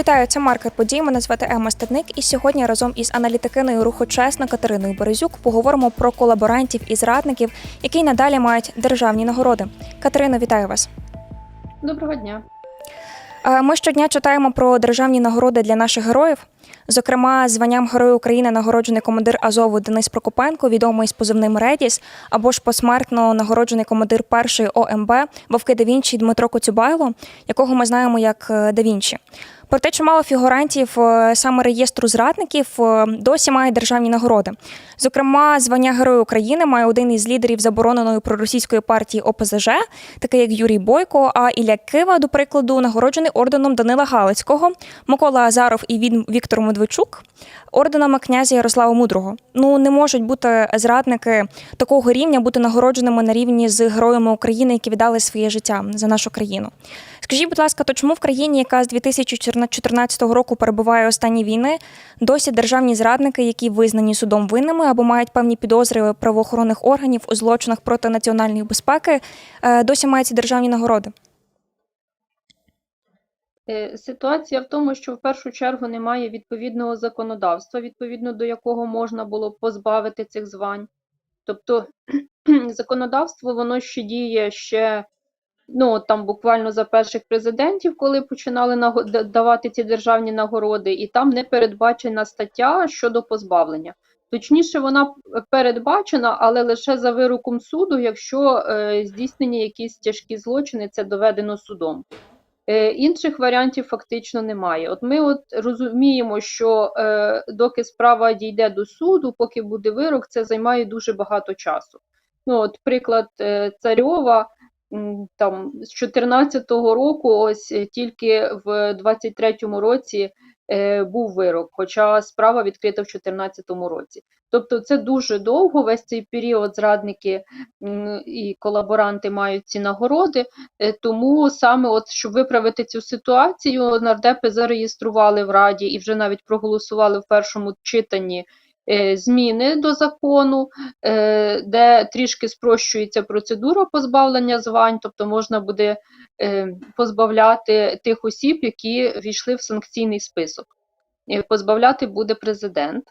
Вітаю, це маркер подій. Мене звати Ема Стадник, і сьогодні разом із аналітикиною руху чесно Катериною Березюк поговоримо про колаборантів і зрадників, які надалі мають державні нагороди. Катерино, вітаю вас. Доброго дня. Е, Ми щодня читаємо про державні нагороди для наших героїв. Зокрема, званням Героя України нагороджений командир Азову Денис Прокопенко, відомий з позивним Редіс, або ж посмертно нагороджений командир першої ОМБ Вовки да Вінчі Дмитро Коцюбайло, якого ми знаємо як е, Да Вінчі. Проте чимало фігурантів е, саме реєстру зрадників е, досі мають державні нагороди. Зокрема, звання Героя України має один із лідерів забороненої проросійської партії ОПЗЖ, такий як Юрій Бойко. А Ілля Кива, до прикладу, нагороджений орденом Данила Галицького, Микола Азаров і Віктор Медведчук орденами князя Ярослава Мудрого. Ну не можуть бути зрадники такого рівня бути нагородженими на рівні з героями України, які віддали своє життя за нашу країну. Скажіть, будь ласка, то чому в країні, яка з 2014 року перебуває у стані війни, досі державні зрадники, які визнані судом винними або мають певні підозри правоохоронних органів у злочинах проти національної безпеки, е, досі мають ці державні нагороди? Е, Ситуація в тому, що в першу чергу немає відповідного законодавства, відповідно до якого можна було позбавити цих звань. Тобто законодавство воно ще діє ще ну, там буквально за перших президентів, коли починали давати ці державні нагороди, і там не передбачена стаття щодо позбавлення. Точніше, вона передбачена, але лише за вироком суду, якщо е, здійснені якісь тяжкі злочини, це доведено судом. Е, Інших варіантів фактично немає. От ми от розуміємо, що е, доки справа дійде до суду, поки буде вирок, це займає дуже багато часу. Ну, от приклад е, Царьова там з 14-го року, ось е, тільки в 23-му році е, був вирок, хоча справа відкрита в 14-му році. Тобто це дуже довго, весь цей період зрадники і колаборанти мають ці нагороди. Е, Тому саме, от щоб виправити цю ситуацію, нардепи зареєстрували в Раді і вже навіть проголосували в першому читанні зміни до закону, е, де трішки спрощується процедура позбавлення звань, тобто можна буде е, позбавляти тих осіб, які війшли в санкційний список. Е, Позбавляти буде президент.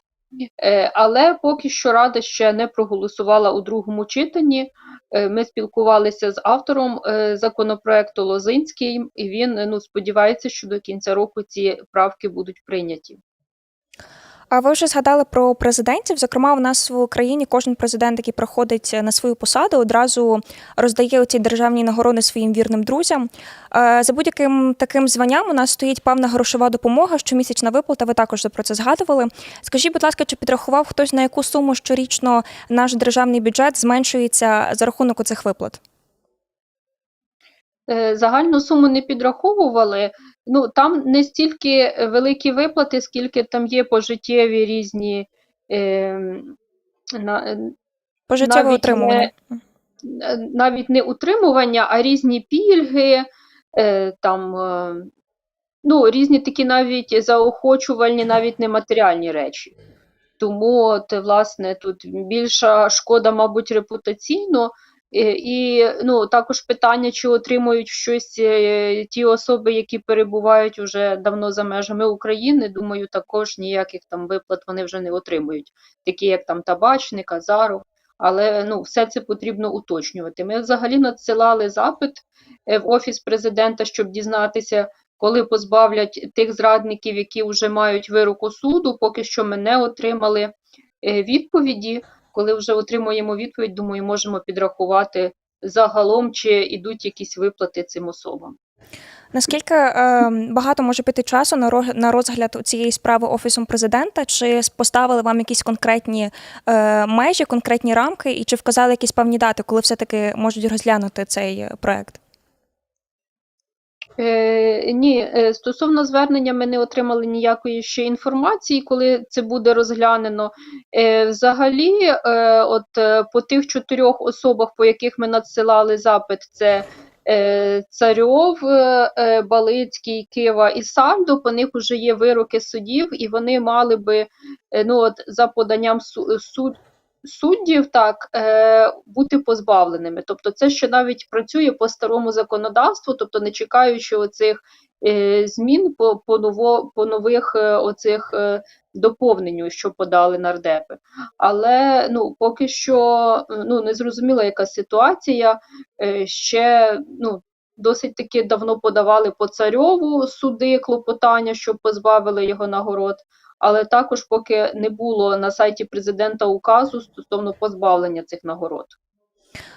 Е, Але поки що Рада ще не проголосувала у другому читанні. Е, Ми спілкувалися з автором е, законопроекту Лозинський, і він е, ну, сподівається, що до кінця року ці правки будуть прийняті. А ви вже згадали про президентів. Зокрема, в нас в Україні кожен президент, який проходить на свою посаду, одразу роздає ці державні нагороди своїм вірним друзям. Е, За будь-яким таким званням у нас стоїть певна грошова допомога, щомісячна виплата. Ви також про це згадували. Скажіть, будь ласка, чи підрахував хтось на яку суму щорічно наш державний бюджет зменшується за рахунок цих виплат? Е, Загальну суму не підраховували. Ну, там не стільки великі виплати, скільки там є пожиттєві різні е, на, Пожиттєве Навіть утримування. е, навіть не утримування, а різні пільги, е, там, е, ну, різні такі навіть заохочувальні, навіть нематеріальні речі. Тому, от, власне, тут більша шкода, мабуть, репутаційно. Е, І ну, також питання, чи отримують щось е, ті особи, які перебувають вже давно за межами України. Думаю, також ніяких там виплат вони вже не отримують, такі як там табачник, Азаров. Але ну, все це потрібно уточнювати. Ми взагалі надсилали запит е, в Офіс президента, щоб дізнатися, коли позбавлять тих зрадників, які вже мають вироку суду. Поки що ми не отримали відповіді. Коли вже отримуємо відповідь, думаю, можемо підрахувати загалом, чи йдуть якісь виплати цим особам. Наскільки е, багато може піти часу на ро- на розгляд цієї справи офісом президента? Чи поставили вам якісь конкретні е, межі, конкретні рамки, і чи вказали якісь певні дати, коли все-таки можуть розглянути цей е, проект? Ні, е, стосовно звернення ми не отримали ніякої ще інформації, коли це буде розглянено. Е, взагалі, е, от по тих чотирьох особах, по яких ми надсилали запит, це Царьов, Балицький, Кива і Сальдо, по них вже є вироки судів, і вони мали би ну, от, за поданням су- суд, суддів так, е, бути позбавленими. Тобто це ще навіть працює по старому законодавству, тобто не чекаючи оцих е, змін по, по, ново, по нових е, оцих е, доповненню, що подали нардепи. Але ну, поки що е, ну, не зрозуміла, яка ситуація. Е, Ще ну, досить таки давно подавали по царьову суди клопотання, щоб позбавили його нагород. Але також поки не було на сайті президента указу стосовно позбавлення цих нагород.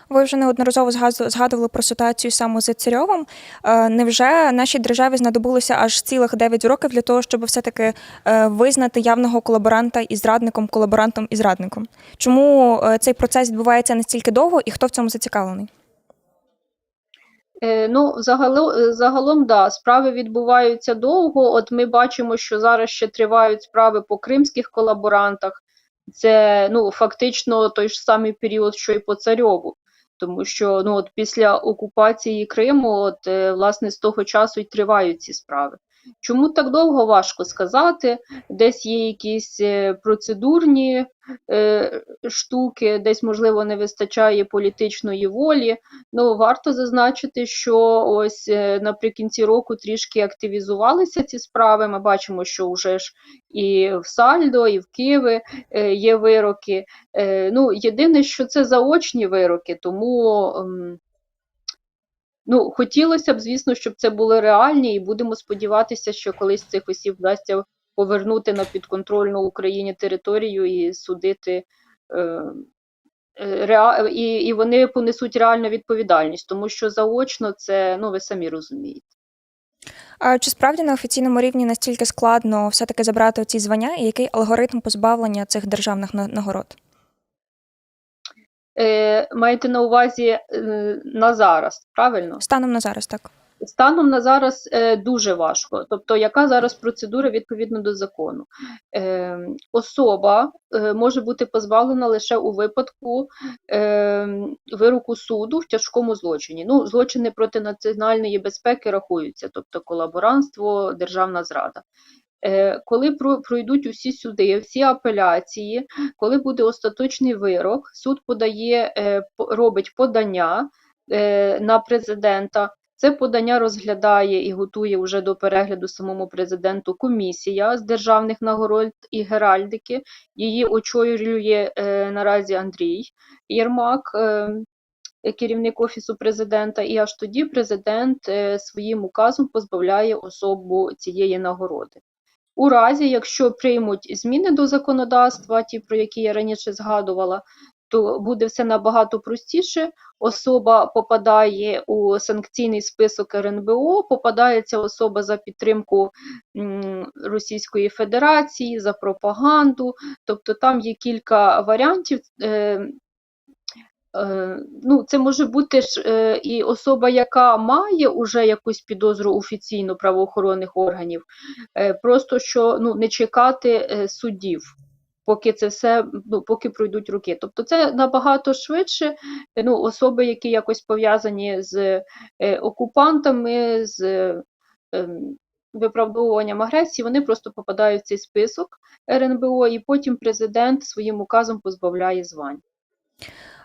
Ви вже неодноразово згадували про ситуацію саме з Царьовим. Е, Невже нашій державі знадобилося аж цілих 9 років для того, щоб все-таки е, визнати явного колаборанта і зрадником, колаборантом і зрадником? Чому е, цей процес відбувається настільки довго і хто в цьому зацікавлений? Е, Ну, загалом, загалом, да, справи відбуваються довго. От ми бачимо, що зараз ще тривають справи по кримських колаборантах. Це ну, фактично той ж самий період, що і по Царьову. Тому що ну, от після окупації Криму, от, е, власне, з того часу й тривають ці справи. Чому так довго важко сказати? Десь є якісь е, процедурні е, штуки, десь, можливо, не вистачає політичної волі. Ну, варто зазначити, що ось е, наприкінці року трішки активізувалися ці справи. Ми бачимо, що вже ж і в Сальдо, і в Києві е, є вироки. Е, Ну, єдине, що це заочні вироки, тому ем, ну, хотілося б, звісно, щоб це були реальні, і будемо сподіватися, що колись цих осіб вдасться повернути на підконтрольну Україні територію і судити. Е, е, реа- і, і вони понесуть реальну відповідальність, тому що заочно це, ну ви самі розумієте. А чи справді на офіційному рівні настільки складно все-таки забрати ці звання, і який алгоритм позбавлення цих державних нагород? Е, маєте на увазі е, на зараз, правильно? Станом на зараз, так. Станом на зараз е, дуже важко. Тобто, яка зараз процедура відповідно до закону? Е, особа е, може бути позбавлена лише у випадку е, вироку суду в тяжкому злочині. Ну, злочини проти національної безпеки рахуються, тобто колаборантство, державна зрада. Е, Коли пройдуть усі суди, всі апеляції, коли буде остаточний вирок, суд подає, е, робить подання е, на президента. Це подання розглядає і готує вже до перегляду самому президенту комісія з державних нагород і геральдики. Її очолює наразі Андрій Єрмак, керівник офісу президента. І аж тоді президент своїм указом позбавляє особу цієї нагороди. У разі, якщо приймуть зміни до законодавства, ті, про які я раніше згадувала, то буде все набагато простіше. Особа попадає у санкційний список РНБО, попадається особа за підтримку Російської Федерації, за пропаганду. Тобто там є кілька варіантів. Е, Ну, це може бути ж е, і особа, яка має уже якусь підозру офіційно правоохоронних органів, е, просто що ну, не чекати е, судів, поки це все, ну, поки пройдуть роки. Тобто це набагато швидше. Е, Ну, особи, які якось пов'язані з е, окупантами, з е, виправдовуванням агресії, вони просто попадають в цей список РНБО, і потім президент своїм указом позбавляє звань.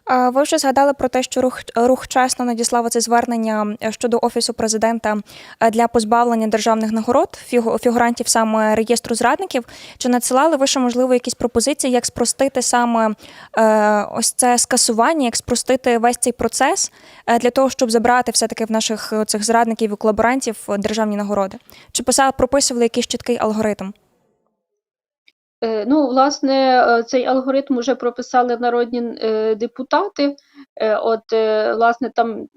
Ви вже згадали про те, що рух рух чесно надіслав це звернення е, щодо офісу президента е, для позбавлення державних нагород фігурантів саме реєстру зрадників. Чи надсилали ви ще можливо якісь пропозиції, як спростити саме е, ось це скасування, як спростити весь цей процес для того, щоб забрати все таки в наших цих зрадників і колаборантів державні нагороди? Чи писали прописували якийсь чіткий алгоритм? Е, Ну, власне, е, цей алгоритм вже прописали народні е, депутати. От, власне, там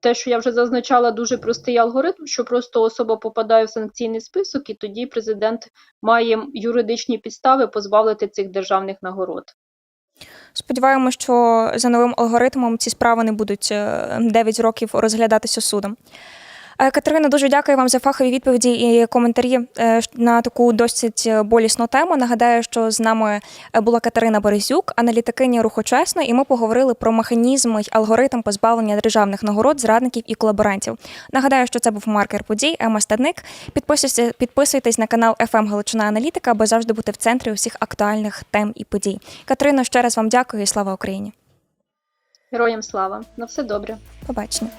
те, що я вже зазначала, дуже простий алгоритм, що просто особа попадає в санкційний список, і тоді президент має юридичні підстави позбавити цих державних нагород. Сподіваємося, що за новим алгоритмом ці справи не будуть е, 9 років розглядатися судом. Е, Катерина, дуже дякую вам за фахові відповіді і коментарі е, на таку досить болісну тему. Нагадаю, що з нами е, була Катерина Березюк, аналітикиня руху чесно, і ми поговорили про механізм й алгоритм позбавлення державних нагород, зрадників і колаборантів. Нагадаю, що це був маркер подій Ема Стадник. Підписуйтесь, підписуйтесь на канал FM Галичина Аналітика, аби завжди бути в центрі усіх актуальних тем і подій. Катерино, ще раз вам дякую і слава Україні. Героям слава! На все добре! Побачення.